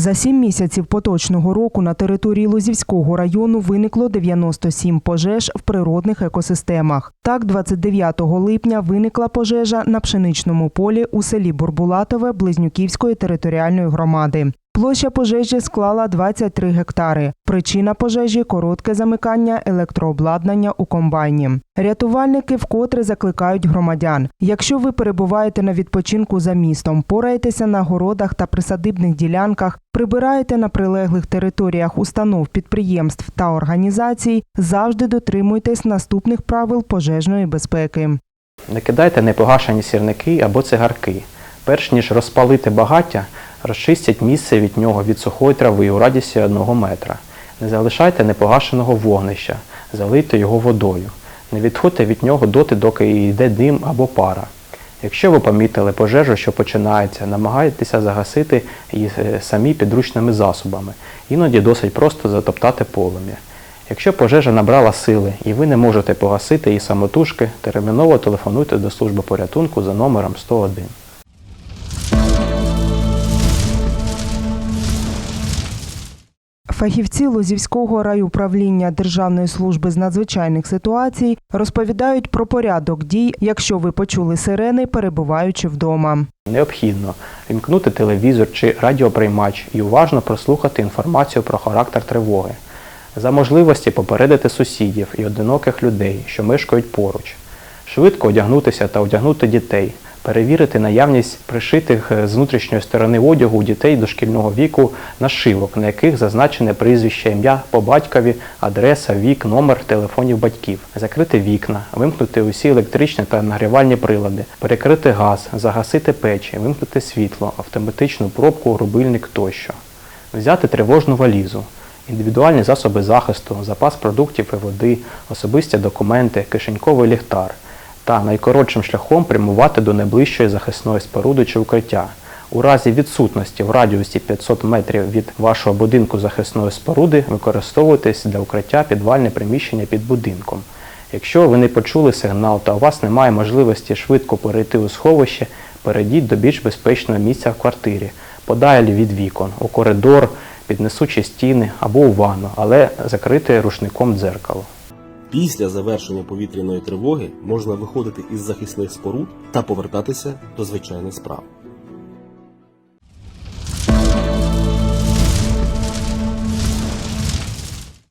За сім місяців поточного року на території Лозівського району виникло 97 пожеж в природних екосистемах. Так, 29 липня виникла пожежа на пшеничному полі у селі Бурбулатове Близнюківської територіальної громади. Площа пожежі склала 23 гектари. Причина пожежі коротке замикання електрообладнання у комбайні. Рятувальники вкотре закликають громадян. Якщо ви перебуваєте на відпочинку за містом, пораєтеся на городах та присадибних ділянках, прибираєте на прилеглих територіях установ, підприємств та організацій, завжди дотримуйтесь наступних правил пожежної безпеки. Не кидайте непогашені сірники або цигарки. Перш ніж розпалити багаття, розчистіть місце від нього від сухої трави у радісі 1 метра. Не залишайте непогашеного вогнища, залийте його водою. Не відходьте від нього доти, доки йде дим або пара. Якщо ви помітили пожежу, що починається, намагайтеся загасити її е, самі підручними засобами. Іноді досить просто затоптати полум'я. Якщо пожежа набрала сили і ви не можете погасити її самотужки, терміново телефонуйте до служби порятунку за номером 101. Фахівці Лозівського райуправління Державної служби з надзвичайних ситуацій розповідають про порядок дій, якщо ви почули сирени, перебуваючи вдома. Необхідно вімкнути телевізор чи радіоприймач і уважно прослухати інформацію про характер тривоги. За можливості попередити сусідів і одиноких людей, що мешкають поруч. Швидко одягнутися та одягнути дітей, перевірити наявність пришитих е, з внутрішньої сторони одягу у дітей дошкільного віку нашивок, на яких зазначене прізвище, ім'я по батькові, адреса, вік, номер телефонів батьків, закрити вікна, вимкнути усі електричні та нагрівальні прилади, перекрити газ, загасити печі, вимкнути світло, автоматичну пробку, рубильник тощо. Взяти тривожну валізу, індивідуальні засоби захисту, запас продуктів і води, особисті документи, кишеньковий ліхтар та найкоротшим шляхом прямувати до найближчої захисної споруди чи укриття. У разі відсутності в радіусі 500 метрів від вашого будинку захисної споруди використовуйтесь для укриття підвальне приміщення під будинком. Якщо ви не почули сигнал та у вас немає можливості швидко перейти у сховище, перейдіть до більш безпечного місця в квартирі, подалі від вікон, у коридор, під несучі стіни або у ванну, але закрити рушником дзеркало. Після завершення повітряної тривоги можна виходити із захисних споруд та повертатися до звичайних справ.